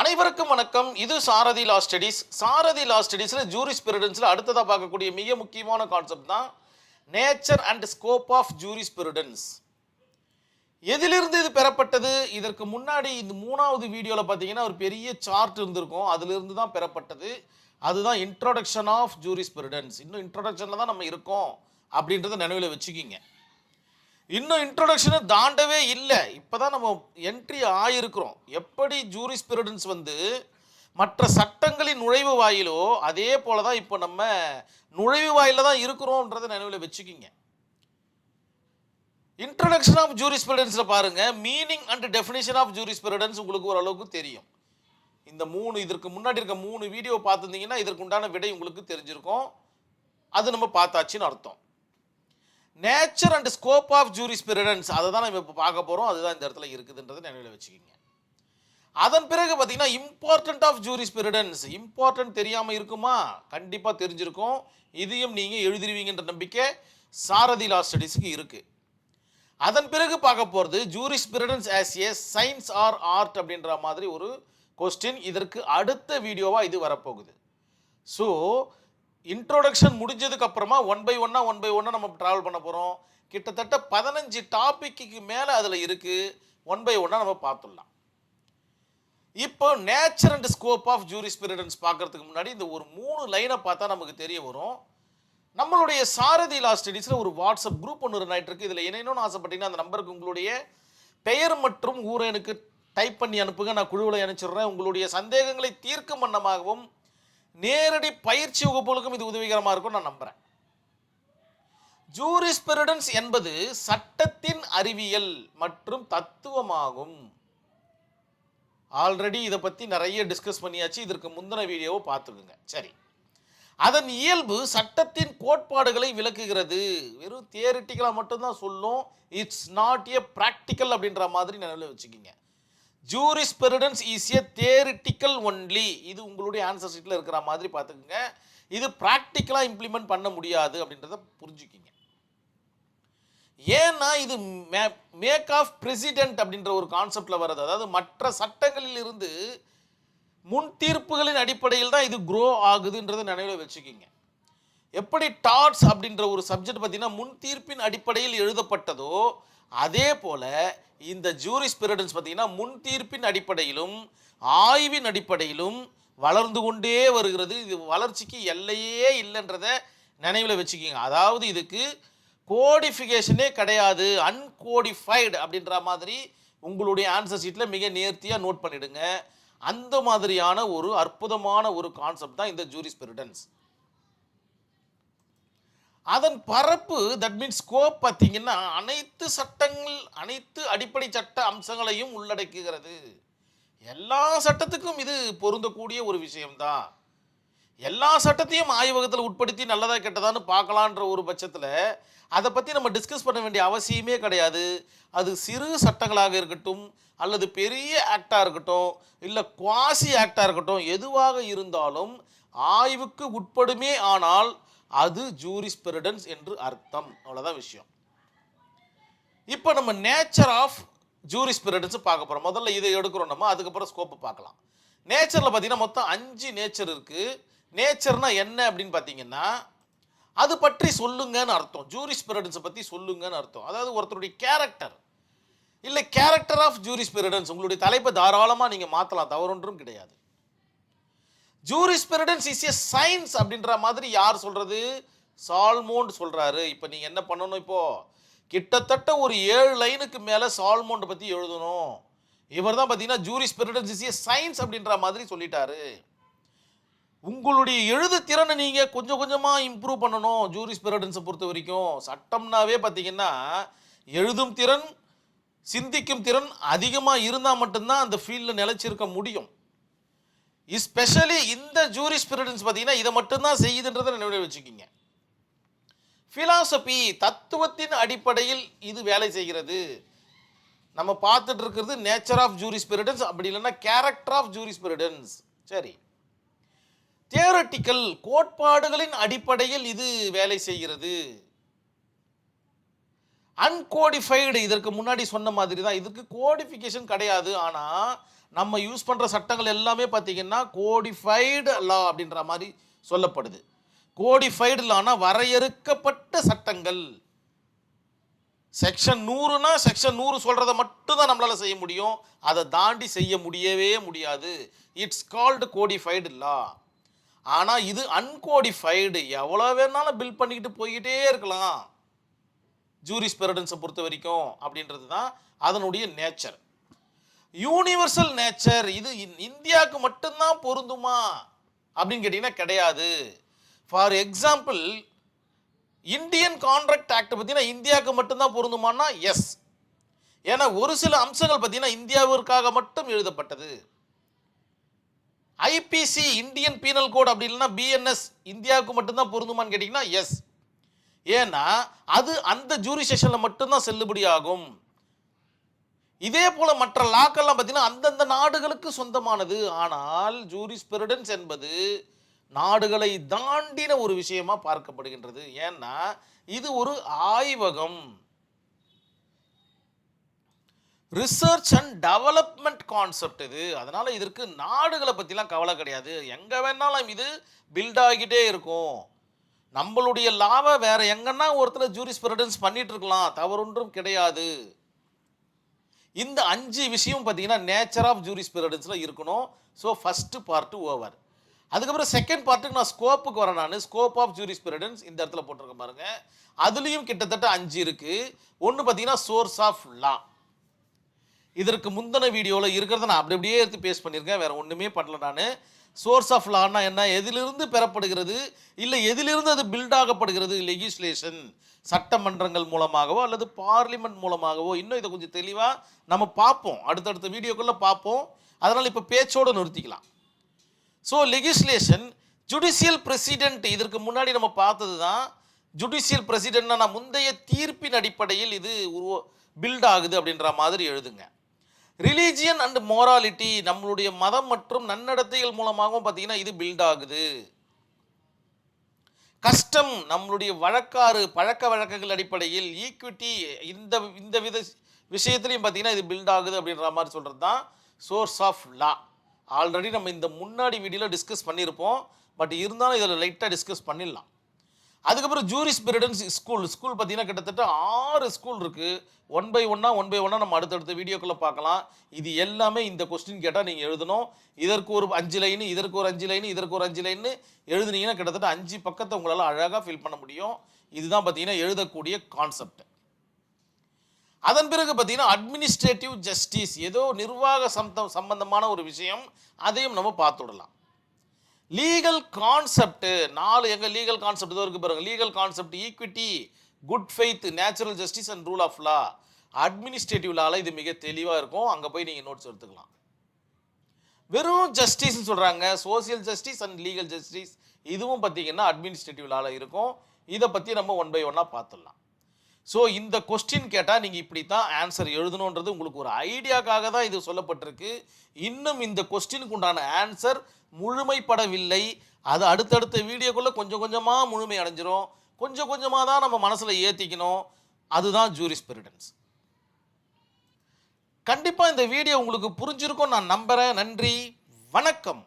அனைவருக்கும் வணக்கம். இது சாரதி லா ஸ்டடீஸ். சாரதி லா ஸ்டடீஸில் ஜூரிஸ் பிரிடன்ஸில் அடுத்ததாக பார்க்கக்கூடிய மிக முக்கியமான கான்செப்ட் தான் nature and scope of jurisprudence எதிலிருந்து இது பெறப்பட்டது? இதற்கு முன்னாடி இந்த மூணாவது வீடியோவில் பார்த்தீங்கன்னா ஒரு பெரிய சார்ட் இருந்திருக்கும். அதிலிருந்து தான் பெறப்பட்டது. அதுதான் இன்ட்ரோடக்ஷன் ஆஃப் ஜூரிஸ் பிரிடன்ஸ் இன்னும் இன்ட்ரோடக்ஷனில் தான் நம்ம இருக்கோம் அப்படின்றத நினைவில் வச்சுக்கிங்க. இன்னும் இன்ட்ரோடக்ஷனை தாண்டவே இல்லை. இப்போ தான் நம்ம என்ட்ரி ஆகிருக்கிறோம் எப்படி ஜூரிஸ் பிரிடன்ஸ் வந்து மற்ற சட்டங்களின் நுழைவு வாயிலோ அதே போல தான் இப்போ நம்ம நுழைவு வாயில தான் இருக்கிறோன்றதை நினைவில் வச்சுக்கிங்க. இன்ட்ரடக்ஷன் ஆஃப் ஜூரிஸ்பிரடன்ஸில் பாருங்கள் meaning and definition of jurisprudence உங்களுக்கு ஓரளவுக்கு தெரியும். இந்த மூணு இதற்கு முன்னாடி இருக்க மூணு வீடியோ பார்த்துருந்தீங்கன்னா இதற்கு உண்டான விடை உங்களுக்கு தெரிஞ்சிருக்கும். அது நம்ம பார்த்தாச்சுன்னு அர்த்தம். Nature and scope of jurisprudence அதை தான் நம்ம இப்போ பார்க்க போகிறோம் அதுதான் இந்த இடத்துல இருக்குதுன்றதை நினைவில் வச்சுக்கிங்க. அதன் பிறகு பார்த்தீங்கன்னா இம்பார்ட்டன்ட் ஆஃப் ஜூரிஸ்பிரடன்ஸ் இம்பார்ட்டன்ட் தெரியாமல் இருக்குமா? கண்டிப்பாக தெரிஞ்சிருக்கும். இதையும் நீங்கள் எழுதிருவீங்கன்ற நம்பிக்கை சாரதி லா ஸ்டடீஸுக்கு இருக்குது அதன் பிறகு பார்க்க போகிறது jurisprudence as a science or art அப்படின்ற மாதிரி ஒரு கொஸ்டின் இதற்கு அடுத்த வீடியோவாக இது வரப்போகுது. ஸோ இன்ட்ரோடக்ஷன் முடிஞ்சதுக்கு அப்புறமா ஒன் பை ஒன்னா ஒன் பை ஒன்னா நம்ம ட்ராவல் பண்ண போகிறோம் கிட்டத்தட்ட பதினஞ்சு டாபிக்கு மேலே அதில் இருக்குது ஒன் பை ஒன்னா நம்ம பார்த்துடலாம். இப்போ nature and scope of jurisprudence பார்க்கறதுக்கு முன்னாடி இந்த ஒரு மூணு லைனை பார்த்தா நமக்கு தெரிய வரும். நம்மளுடைய சாரதி லா ஸ்டடீஸில் ஒரு வாட்ஸ்அப் குரூப் ஒன்று ரன் ஆயிட்டு இதில் இணையணும்னு ஆசைப்பட்டீங்கன்னா அந்த நம்பருக்கு உங்களுடைய பெயர் மற்றும் ஊரை எனக்கு டைப் பண்ணி அனுப்புங்க. நான் குழுவில் அனுப்பிச்சிடுறேன். உங்களுடைய சந்தேகங்களை தீர்க்கும் வண்ணமாகவும் நேரடி பயிற்சி வகுப்புகளுக்கும் இது உதவிகரமாக இருக்கும் நான் நம்புகிறேன் ஜூரிஸ்பிரிடன்ஸ் என்பது சட்டத்தின் அறிவியல் மற்றும் தத்துவமாகும். ஆல்ரெடி இதை பற்றி நிறைய டிஸ்கஸ் பண்ணியாச்சு. இதற்கு முந்தின வீடியோவை பார்த்துக்குங்க. சரி. அதன் இயல்பு சட்டத்தின் கோட்பாடுகளை விளக்குகிறது. வெறும் தியரிட்டிக்கலாக மட்டும்தான் சொல்லும். இட்ஸ் நாட் ஏ ப்ராக்டிக்கல் அப்படின்ற மாதிரி நினைவில் வச்சுக்கிங்க. Jurisprudence is a theoretical only இது உங்களுடைய ஆன்சர் ஷீட்டில் இருக்கிற மாதிரி பார்த்துக்குங்க. இது ப்ராக்டிக்கலாக இம்ப்ளிமெண்ட் பண்ண முடியாது அப்படின்றத புரிஞ்சுக்கிங்க. ஏன்னா இது மேக் ஆஃப் பிரசிடென்ட் அப்படின்ற ஒரு கான்செப்டில் வர்றது அதாவது மற்ற சட்டங்களில் இருந்து முன் தீர்ப்புகளின் அடிப்படையில் தான் இது க்ரோ ஆகுதுன்றதை நினைவில் வச்சுக்கிங்க. எப்படி டாட்ஸ் அப்படின்ற ஒரு சப்ஜெக்ட் பார்த்தீங்கன்னா முன் தீர்ப்பின் அடிப்படையில் எழுதப்பட்டதோ அதே போல இந்த ஜூரிஸ் பிரசிடன்ஸ் பார்த்தீங்கன்னா முன் தீர்ப்பின் அடிப்படையிலும் ஆய்வின் அடிப்படையிலும் வளர்ந்து கொண்டே வருகிறது. இது வளர்ச்சிக்கு எல்லையே இல்லைன்றத நினைவில் வச்சுக்கிங்க. அதாவது இதுக்கு கோடிஃபிகேஷனே கிடையாது. அன்கோடிஃபைடு அப்படின்ற மாதிரி உங்களுடைய ஆன்சர் ஷீட்டில் மிக நேர்த்தியாக நோட் பண்ணிடுங்க. அந்த மாதிரியான ஒரு அற்புதமான ஒரு கான்செப்ட் தான் இந்த ஜூரிஸ்பிரிடன்ஸ் அதன் பரப்பு தட் மீன்ஸ் ஸ்கோப் பார்த்தீங்கன்னா அனைத்து சட்டங்கள் அனைத்து அடிப்படை சட்ட அம்சங்களையும் உள்ளடக்குகிறது. எல்லா சட்டத்துக்கும் இது பொருந்தக்கூடிய ஒரு விஷயம்தான். எல்லா சட்டத்தையும் ஆய்வகத்தில் உட்படுத்தி நல்லதாக கெட்டதான்னு பார்க்கலான்ற ஒரு பட்சத்தில் அதை பற்றி நம்ம டிஸ்கஸ் பண்ண வேண்டிய அவசியமே கிடையாது. அது சிறு சட்டங்களாக இருக்கட்டும் அல்லது பெரிய ஆக்டாக இருக்கட்டும் இல்லை குவாசி ஆக்டாக இருக்கட்டும் எதுவாக இருந்தாலும் ஆய்வுக்கு உட்படுமே ஆனால் அது ஜூரிஸ்பிரடன்ஸ் என்று அர்த்தம். அவ்வளோதான் விஷயம். இப்போ நம்ம நேச்சர் ஆஃப் ஜூரிஸ்பிரடன்ஸ் பார்க்க போகிறோம் முதல்ல இதை எடுக்கிறோம் நம்ம அதுக்கப்புறம் ஸ்கோப்பு பார்க்கலாம். நேச்சரில் பார்த்தீங்கன்னா மொத்தம் அஞ்சு நேச்சர் இருக்குது நேச்சர்னா என்ன அப்படின்னு பார்த்தீங்கன்னா அது பற்றி சொல்லுங்கன்னு அர்த்தம். ஜூரிஸ்பிரடன்ஸை பற்றி சொல்லுங்கன்னு அர்த்தம். அதாவது ஒருத்தருடைய கேரக்டர் இல்லை கேரக்டர் ஆஃப் ஜூரிஸ்பிரடன்ஸ் உங்களுடைய தலைப்பை தாராளமாக நீங்கள் மாற்றலாம் தவறொன்றும் கிடையாது. ஜூரிஸ்பிரடன்ஸ் இஸ் ஏ சயின்ஸ் அப்படின்ற மாதிரி யார் சொல்கிறது சால்மோண்ட் சொல்கிறாரு இப்போ நீங்கள் என்ன பண்ணணும் இப்போது கிட்டத்தட்ட ஒரு ஏழு லைனுக்கு மேலே சால்மோண்ட் பற்றி எழுதணும். இவர் தான் பார்த்தீங்கன்னா ஜூரிஸ்பிரடன்ஸ் இஸ் ஏ சயின்ஸ் அப்படின்ற மாதிரி சொல்லிட்டாரு. உங்களுடைய எழுது திறனை நீங்கள் கொஞ்சம் கொஞ்சமாக இம்ப்ரூவ் பண்ணணும் ஜூரிஸ்பிரடன்ஸை பொறுத்த வரைக்கும். சட்டம்னாவே பார்த்தீங்கன்னா எழுதும் திறன் சிந்திக்கும் திறன் அதிகமாக இருந்தால் மட்டும்தான் அந்த ஃபீல்டில் நிலச்சிருக்க முடியும். ஸ்பெஷலி இந்த ஜூரிஸ்பிரிடன்ஸ் பார்த்தீங்கன்னா இதை மட்டும்தான் செய்யுதுன்றதை நினைவில் வச்சுக்கிங்க. ஃபிலாசபி தத்துவத்தின் அடிப்படையில் இது வேலை செய்கிறது. நம்ம பார்த்துட்டு இருக்கிறது நேச்சர் ஆஃப் ஜூரிஸ்பிரிடன்ஸ் அப்படி இல்லைன்னா கேரக்டர் ஆஃப் ஜூரிஸ்பிரிடன்ஸ் சரி. தியரட்டிக்கல் கோட்பாடுகளின் அடிப்படையில் இது வேலை செய்கிறது. அன்கோடிஃபைடு இதற்கு முன்னாடி சொன்ன மாதிரி தான் இதுக்கு கோடிஃபிகேஷன் கிடையாது. ஆனால் நம்ம யூஸ் பண்ணுற சட்டங்கள் எல்லாமே பார்த்தீங்கன்னா கோடிஃபைடு லா அப்படின்ற மாதிரி சொல்லப்படுது. கோடிஃபைடு லானா வரையறுக்கப்பட்ட சட்டங்கள். செக்ஷன் நூறுனா செக்ஷன் நூறு சொல்கிறத மட்டும்தான் நம்மளால் செய்ய முடியும். அதை தாண்டி செய்ய முடியவே முடியாது. இட்ஸ் கால்டு கோடிஃபைடு லா ஆனால் இது அன்கோடிஃபைடு எவ்வளோ வேணாலும் பில் பண்ணிக்கிட்டு போய்கிட்டே இருக்கலாம். ஜூரிஸ் பெரடன்ஸை பொறுத்த வரைக்கும் அப்படின்றது தான் அதனுடைய நேச்சர் யூனிவர்சல் நேச்சர் இது இந்தியாவுக்கு மட்டும்தான் பொருந்துமா? அப்படின்னு கேட்டிங்கன்னா கிடையாது. For example Indian contract act பார்த்தீங்கன்னா இந்தியாவுக்கு மட்டும்தான் பொருந்துமானா எஸ் ஏன்னா ஒரு சில அம்சங்கள் பார்த்தீங்கன்னா இந்தியாவிற்காக மட்டும் எழுதப்பட்டது. ஐபிசி இந்தியன் பீனல் கோட் அப்படி இல்லைன்னா பிஎன்எஸ் இந்தியாவுக்கு மட்டும்தான் பொருந்துமான்னு கேட்டிங்கன்னா எஸ் ஏன்னா அது அந்த ஜூரிசேஷனில் மட்டும்தான் செல்லுபடியாகும். இதே போல மற்ற லாக்கள்லாம் பார்த்தீங்கன்னா அந்தந்த நாடுகளுக்கு சொந்தமானது. ஆனால் ஜூரிஸ்பிரிடன்ஸ் என்பது நாடுகளை தாண்டின ஒரு விஷயமா பார்க்கப்படுகின்றது. ஏன்னா இது ஒரு ஆய்வகம். ரிசர்ச் அண்ட் டெவலப்மெண்ட் கான்செப்ட் இது. அதனால இதற்கு நாடுகளை பற்றிலாம் கவலை கிடையாது. எங்கே வேணாலும் இது பில்ட் ஆகிட்டே இருக்கும். நம்மளுடைய லாவை வேற எங்கன்னா ஒருத்தர் ஜூரிஸ்பிரடன்ஸ் பண்ணிட்டு இருக்கலாம். தவறொன்றும் கிடையாது. இந்த அஞ்சு விஷயம் பார்த்தீங்கன்னா நேச்சர் ஆஃப் ஜூரிஸ்பிரடன்ஸில் இருக்கணும். ஸோ ஃபஸ்ட்டு பார்ட்டு ஓவர் அதுக்கப்புறம் செகண்ட் பார்ட்டுக்கு நான் ஸ்கோப்புக்கு வரேன் நான். ஸ்கோப் ஆஃப் ஜூரிஸ்பிரடன்ஸ் இந்த இடத்துல போட்டிருக்கேன் பாருங்க. அதுலேயும் கிட்டத்தட்ட அஞ்சு இருக்குது ஒன்று பார்த்தீங்கன்னா சோர்ஸ் ஆஃப் லா இதற்கு முந்தின வீடியோவில் இருக்கிறத நான் அப்படி அப்படியே எடுத்து பேஸ் பண்ணியிருக்கேன். வேறு ஒன்றுமே பண்ணல நான். சோர்ஸ் ஆஃப் லான்னா என்ன? எதிலிருந்து பெறப்படுகிறது? இல்லை எதிலிருந்து அது பில்ட் ஆகப்படுகிறது? லெகிஸ்லேஷன் சட்டமன்றங்கள் மூலமாகவோ அல்லது பார்லிமெண்ட் மூலமாகவோ? இன்னும் இதை கொஞ்சம் தெளிவாக நம்ம பார்ப்போம். அடுத்தடுத்த வீடியோக்குள்ளே பார்ப்போம். அதனால் இப்போ பேச்சோடு நிறுத்திக்கலாம். ஸோ லெகிஸ்லேஷன் ஜுடிஷியல் பிரசிடென்ட் இதற்கு முன்னாடி நம்ம பார்த்தது தான் ஜுடிஷியல் பிரசிடென்ட்னா முந்தைய தீர்ப்பின் அடிப்படையில் இது உருவ பில்ட் ஆகுது அப்படின்ற மாதிரி எழுதுங்க. ரிலீஜியன் அண்ட் மோராலிட்டி நம்மளுடைய மதம் மற்றும் நன்னடத்தைகள் மூலமாகவும் பார்த்தீங்கன்னா இது பில்ட் ஆகுது. கஷ்டம் நம்மளுடைய வழக்காறு பழக்க வழக்கங்கள் அடிப்படையில் ஈக்விட்டி இந்த இந்த வித விஷயத்துலையும் பார்த்தீங்கன்னா இது பில்ட் ஆகுது அப்படின்ற மாதிரி சொல்கிறது தான் சோர்ஸ் ஆஃப் லா ஆல்ரெடி நம்ம இந்த முன்னாடி வீடியோவில் டிஸ்கஸ் பண்ணியிருப்போம். பட் இருந்தாலும் இதில் லைட்டாக டிஸ்கஸ் பண்ணிடலாம். அதுக்கப்புறம் ஜூரிஸ் பிரிடன்ஸ் ஸ்கூல் ஸ்கூல் பார்த்தீங்கன்னா கிட்டத்தட்ட ஆறு ஸ்கூல் இருக்குது ஒன் பை ஒன்னா ஒன் பை ஒன்னா நம்ம அடுத்தடுத்த வீடியோக்குள்ளே பார்க்கலாம். இது எல்லாமே இந்த கொஸ்டின் கேட்டால் நீங்கள் எழுதணும். இதற்கு ஒரு அஞ்சு லைனு இதற்கு ஒரு அஞ்சு லைனு இதற்கு ஒரு அஞ்சு லைனு எழுதுனீங்கன்னா கிட்டத்தட்ட அஞ்சு பக்கத்தை உங்களால் அழகாக ஃபில் பண்ண முடியும். இதுதான் பார்த்தீங்கன்னா எழுதக்கூடிய கான்செப்ட் அதன் பிறகு பார்த்தீங்கன்னா அட்மினிஸ்ட்ரேட்டிவ் ஜஸ்டிஸ் ஏதோ நிர்வாக சம்பந்தம் சம்பந்தமான ஒரு விஷயம் அதையும் நம்ம பார்த்துடலாம். லீகல் கான்செப்ட் நாலு எங்க லீகல் கான்செப்ட் இருக்கு பாருங்க. Legal concept equity good faith natural justice and rule of law administrative லால இது மிக தெளிவாக இருக்கும். அங்கே போய் நீங்கள் நோட்ஸ் எடுத்துக்கலாம். வெறும் ஜஸ்டிஸ்னு சொல்கிறாங்க social justice and legal justice இதுவும் பார்த்தீங்கன்னா அட்மினிஸ்ட்ரேட்டிவ் லால இருக்கும். இதை பற்றி நம்ம ஒன் பை ஒன்னாக பார்த்துடலாம் ஸோ இந்த கொஸ்டின் கேட்டால் நீங்கள் இப்படி தான் ஆன்சர் எழுதணுன்றது உங்களுக்கு ஒரு ஐடியாக்காக தான் இது சொல்லப்பட்டிருக்கு. இன்னும் இந்த கொஸ்டினுக்கு உண்டான ஆன்சர் முழுமைப்படவில்லை. அது அடுத்தடுத்த வீடியோக்குள்ளே கொஞ்சம் கொஞ்சமாக முழுமை அடைஞ்சிரும். கொஞ்சம் கொஞ்சமாக தான் நம்ம மனசில் ஏற்றிக்கணும் அதுதான் ஜூரிஸ்பிரிடன்ஸ் கண்டிப்பாக இந்த வீடியோ உங்களுக்கு புரிஞ்சிருக்கும். நான் நம்புகிறேன் நன்றி. வணக்கம்.